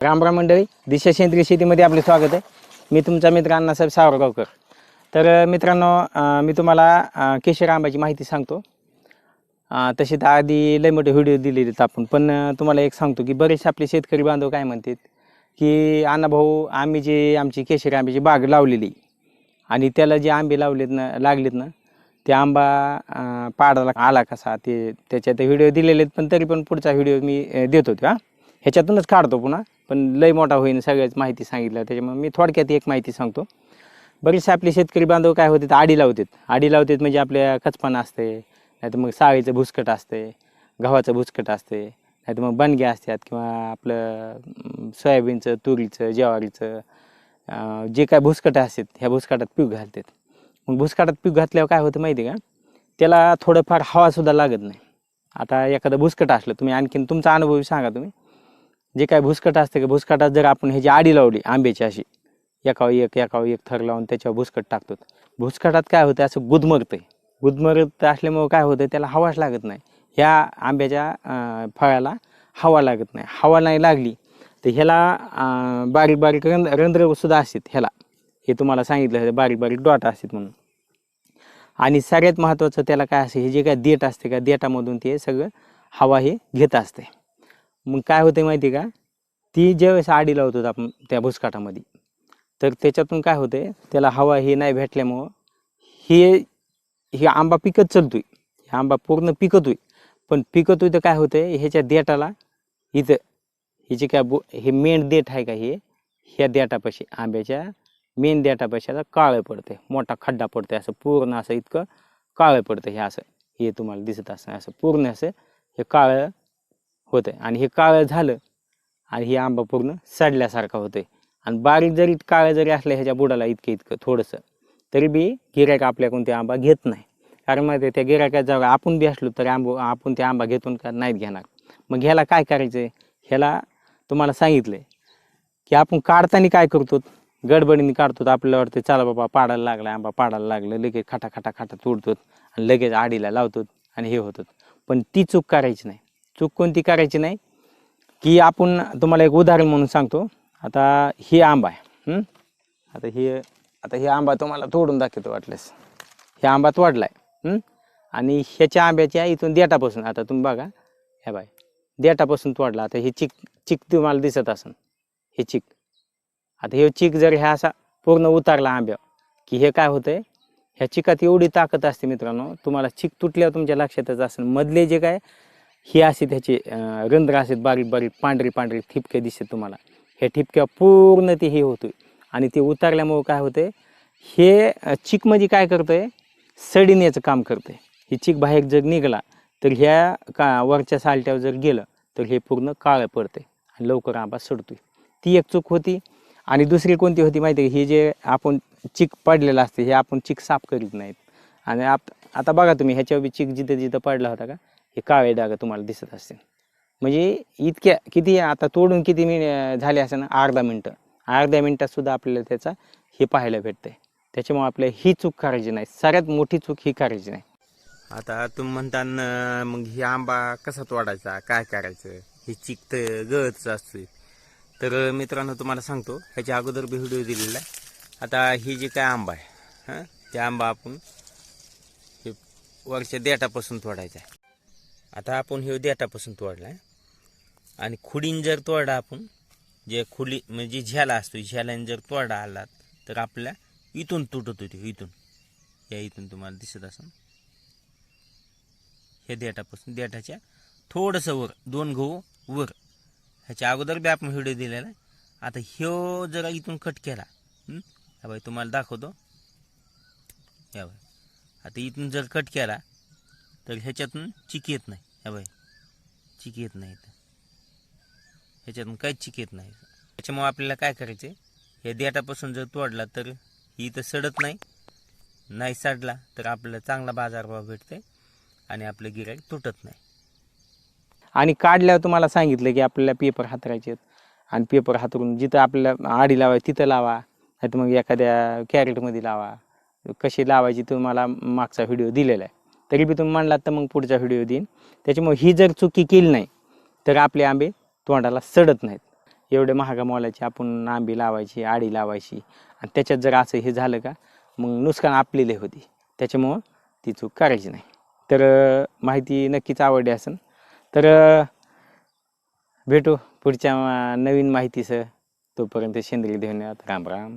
रामराम मंडळी दिशा सेंद्रिय शेतीमध्ये आपले स्वागत आहे. मी तुमचा मित्र अण्णासाहेब सावरगावकर. तर मित्रांनो मी तुम्हाला केशर आंब्याची माहिती सांगतो. तसे तर आधी लय मोठे व्हिडिओ दिलेले आहेत आपण पण तुम्हाला एक सांगतो की बरेचसे आपले शेतकरी बांधव काय म्हणतात की अण्णाभाऊ आम्ही जे आमची केशरी आंब्याची बाग लावलेली आणि त्याला जे आंबे लावलेत ना लागलेत ना ते आंबा पाडाला आला कसा? ते त्याच्यात व्हिडिओ दिलेले आहेत पण तरी पण पुढचा व्हिडिओ मी देत होतो हा. ह्याच्यातूनच काढतो पुन्हा. पण लय मोठा होईन सगळ्याच माहिती सांगितलं त्याच्यामुळे मी थोडक्यात एक माहिती सांगतो. बरेचसे आपले शेतकरी बांधव काय होतात आडी लावतात. आडी लावतात म्हणजे आपल्या कचपान असते नाहीतर मग साळीचं भुसकट असते गव्हाचं भुसकट असते नाहीतर मग बनग्या असतात किंवा आपलं सोयाबीनचं तुरीचं ज्वारीचं जे काय भुसकटं असतात ह्या भुसकाटात पीक घालतात. मग भुसकाटात पीक घातल्यावर काय होतं माहिती का? त्याला थोडंफार हवासुद्धा लागत नाही. आता एखादं भुसकट असलं तुम्ही आणखीन तुमचा अनुभव सांगा तुम्ही. जे काय भुसकट असतं का भुसकटात जर आपण ह्याची आडी लावली आंब्याची अशी एकावर एक एकावर एक थर लावून त्याच्यावर भुसकट टाकतो. भुसकटात काय होतं असं गुदमरतं गुदमरत असल्यामुळं काय होतं त्याला हवाच लागत नाही. ह्या आंब्याच्या फळाला हवा लागत नाही. हवा नाही लागली तर ह्याला बारीक बारीक रंध रंध्रसुद्धा असतात ह्याला. हे तुम्हाला सांगितलं बारीक बारीक डॉट असतात म्हणून. आणि सगळ्यात महत्त्वाचं त्याला काय असते? हे जे काय देठ असते का देठामधून ते सगळं हवा हे घेत असते. मग काय होते माहिती आहे का? ती ज्यावेळेस आडी लावतो आपण त्या भुसकाटामध्ये तर त्याच्यातून काय होते त्याला हवा हे नाही भेटल्यामुळं हे हे आंबा पिकत चालतोय. हे आंबा पूर्ण पिकतोय. पण पिकतोय तर काय होतंय? ह्याच्या देठाला इथं हे काय बो हे मेन देठ आहे का हे? ह्या देठापाशी आंब्याच्या मेन देटापाशी आता काळं पडते मोठा खड्डा पडते असं पूर्ण असं इतकं काळं पडतं हे असं. हे तुम्हाला दिसत असं असं पूर्ण असं हे काळं होतं आणि हे काळं झालं आणि हे आंबा पूर्ण सडल्यासारखा होतोय. आणि बारीक जरी काळं जरी असलं ह्याच्या बुडाला इतकं इतकं थोडंसं तरी बी गिरायक आपल्याकडून ते आंबा घेत नाही. कारण मग त्या गिरायकात जाऊ आपण बी असलो तरी आंबो आपण ते आंबा घेतून का नाहीत घेणार. मग ह्याला काय करायचं ह्याला तुम्हाला सांगितलं की आपण काढताना काय करतो? गडबडीने काढतो. आपल्याला वाटतं चला बाबा पाडायला लागला आंबा पाडायला लागलं. लगेच खाटा खाटा खाटा तोडतो आणि लगेच आडीला लावतो आणि हे होतं पण ती चूक करायची नाही. चूक कोणती करायची नाही. की आपण तुम्हाला एक उदाहरण म्हणून सांगतो. आता ही आंबा आहे. आता हे आता हे आंबा तुम्हाला तोडून दाखवतो वाटल्यास. हे आंबा तोडला आहे आणि ह्याच्या आंब्याच्या इथून देठापासून आता तुम्ही बघा. ह्या बाय देठापासून तोडला. आता हे चिक चिक तुम्हाला दिसत असन. हे चिक. आता हे चिक जर ह्या असा पूर्ण उतारला आंब्या की हे काय होतंय? ह्या चिकात एवढी ताकद असते मित्रांनो. तुम्हाला चिक तुटल्यावर तुमच्या लक्षातच असेल. मधले जे काय ही असे त्याचे रंध्र असतात बारीक बारीक पांढरी पांढरी ठिपके दिसतात तुम्हाला. हे ठिपक्या पूर्ण ते हे होतोय. आणि ते उतारल्यामुळं काय होतंय हे चिक म्हणजे काय करतंय सडिण्याचं काम करतं ही चिक बाहेर जर निघाला तर ह्या का वरच्या सालट्यावर जर गेलं तर हे पूर्ण काळं पडते आणि लवकर आंबा सडतोय. ती एक चूक होती. आणि दुसरी कोणती होती माहिती आहे हे जे आपण चिक पडलेलं असते हे आपण चिक साफ करीत नाहीत. आणि आप आता बघा तुम्ही ह्याच्यावर चिक जिथं जिथं पडला होता का? हे काळे डाग तुम्हाला दिसत असतील. म्हणजे इतक्या किती आता तोडून किती मिन झाले असेल ना अर्धा मिनटं. अर्ध्या मिनटातसुद्धा आपल्याला त्याचा हे पाहायला भेटतंय. त्याच्यामुळे आपल्याला ही चूक करायची नाही. सगळ्यात मोठी चूक ही करायची नाही. आता तुम्ही म्हणता मग ही आंबा कसा तोडायचा काय करायचं? हे चिक तर गळतच असतोय. तर मित्रांनो तुम्हाला सांगतो ह्याच्या अगोदर बी व्हिडिओ दिलेला आहे. आता ही जी काय आंबा आहे हां? त्या आंबा आपण हे वरच्या देठापासून तोडायचा आहे. आता आपण हे देठापासून तोडला आहे आणि खुडीन जर तोडा आपण जे खुली म्हणजे झ्याला असतो झ्यालाने जर तोडा आला तर आपल्या इथून तुटत होती इथून. या इथून तुम्हाला दिसत असं हे देठापासून देठाच्या थोडंसं वर दोन गहू वर. ह्याच्या अगोदर बी आपण व्हिडिओ दिलेला आहे. आता ह्यो जरा इथून कट केला. हं? हा बाई तुम्हाला दाखवतो. या बाई. आता इथून जर कट केला तर ह्याच्यातून चिक येत नाही. या बाई चिक येत नाही इथं. ह्याच्यातून काहीच चिक येत नाही. त्याच्यामुळे आपल्याला काय करायचं ह्या देठापासून जर तोडला तर ही इथं सडत नाही नाही सडला तर आपल्याला चांगला बाजारभाव भेटते आणि आपलं गिराईक तुटत नाही. आणि काढल्यावर तुम्हाला सांगितलं की आपल्याला पेपर हातरायचे आणि पेपर हातरून जिथं आपल्याला आडी लावायची तिथं लावा. नाही तर मग एखाद्या कॅरेटमध्ये लावा. कशी लावायची तुम्हाला मागचा व्हिडिओ दिलेला आहे. तरी बी तुम्ही म्हणलात तर मग पुढचा व्हिडिओ देईन. त्याच्यामुळे ही जर चुकी केली नाही तर आपले आंबे तोंडाला सडत नाहीत. एवढे महागा मोलाची आपण आंबी लावायची आडी लावायची. आणि त्याच्यात जर असं हे झालं का मग नुकसान आपलेले होती. त्याच्यामुळं ती चूक करायची नाही. तर माहिती नक्कीच आवडली असेल. तर भेटू पुढच्या नवीन माहितीसह. तोपर्यंत सेंद्रिय धन्यवाद. राम राम.